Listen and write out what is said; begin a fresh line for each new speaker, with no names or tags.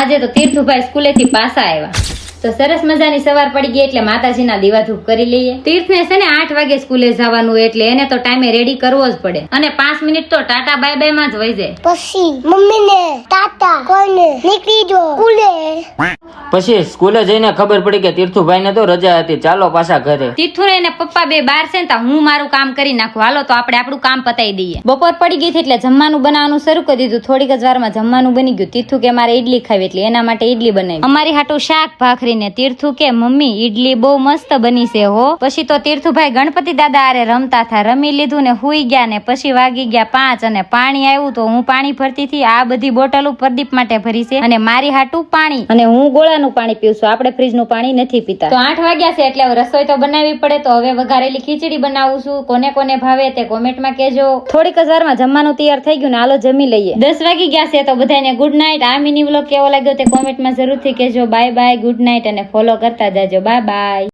આજે તો તીર્થુભાઈ સ્કૂલેથી પાછા આવ્યા. તો સરસ મજાની સવાર પડી ગઈ એટલે માતાજીના દીવા ધૂપ કરી લઈએ. તીર્થને છે ને આઠ વાગે સ્કૂલે જવાનું એટલે એને તો ટાઈમે રેડી કરવો જ પડે. અને પાંચ મિનિટ તો ટાટા બાય બાયમાં જ વહી જાય.
પછી મમ્મીને ટાટા કોઈને નીકળી જો સ્કૂલે.
પછી સ્કૂલે જઈને ખબર પડી કે તીર્થુભાઈને તો રજા હતી. ચાલો પાછા ઘરે.
તીર્થુ ને એને પપ્પા બે બાર છે ને હું મારું કામ કરી નાખું. હાલો તો આપણે આપણું કામ પતાવી દઈએ. બપોર પડી ગઈ હતી એટલે જમવાનું બનાવવાનું શરૂ કરી દીધું. થોડીક જ વારમાં જમવાનું બની ગયું. તીર્થુ કે મારે ઈડલી ખાવી એટલે એના માટે ઈડલી બનાવી. અમારી હાટું શાક ભાખરી ને તીર્થુ કે મમ્મી ઈડલી બહુ મસ્ત બની છે હો. પછી તો તીર્થુભાઈ ગણપતિ દાદા આરે રમતા હતા. રમી લીધું ને હુઈ ગયા ને પછી વાગી ગયા પાંચ અને પાણી આવ્યું તો હું પાણી ભરતી થી આ બધી બોટલો પ્રદીપ માટે ભરી છે. અને મારી હાટું પાણી. અને હું ગોળાનું પાણી પીવશું. આપણે ફ્રીજનું પાણી નથી પીતા. તો આઠ વાગ્યા છે એટલે રસોઈ તો બનાવવી પડે તો હવે વઘારેલી ખીચડી બનાવું છું. કોને કોને ભાવે તે કોમેન્ટમાં કહેજો. થોડીક જ વારમાં જમવાનું તૈયાર થઈ ગયું ને હાલો જમી લઈએ. દસ વાગી ગયા છે તો બધાને ગુડ નાઇટ આ મિની વ્લોગ કેવો લાગ્યો તે કોમેન્ટમાં જરૂરથી કહેજો. બાય બાય ગુડ નાઇટ અને ફોલો કરતા જાજો. Bye bye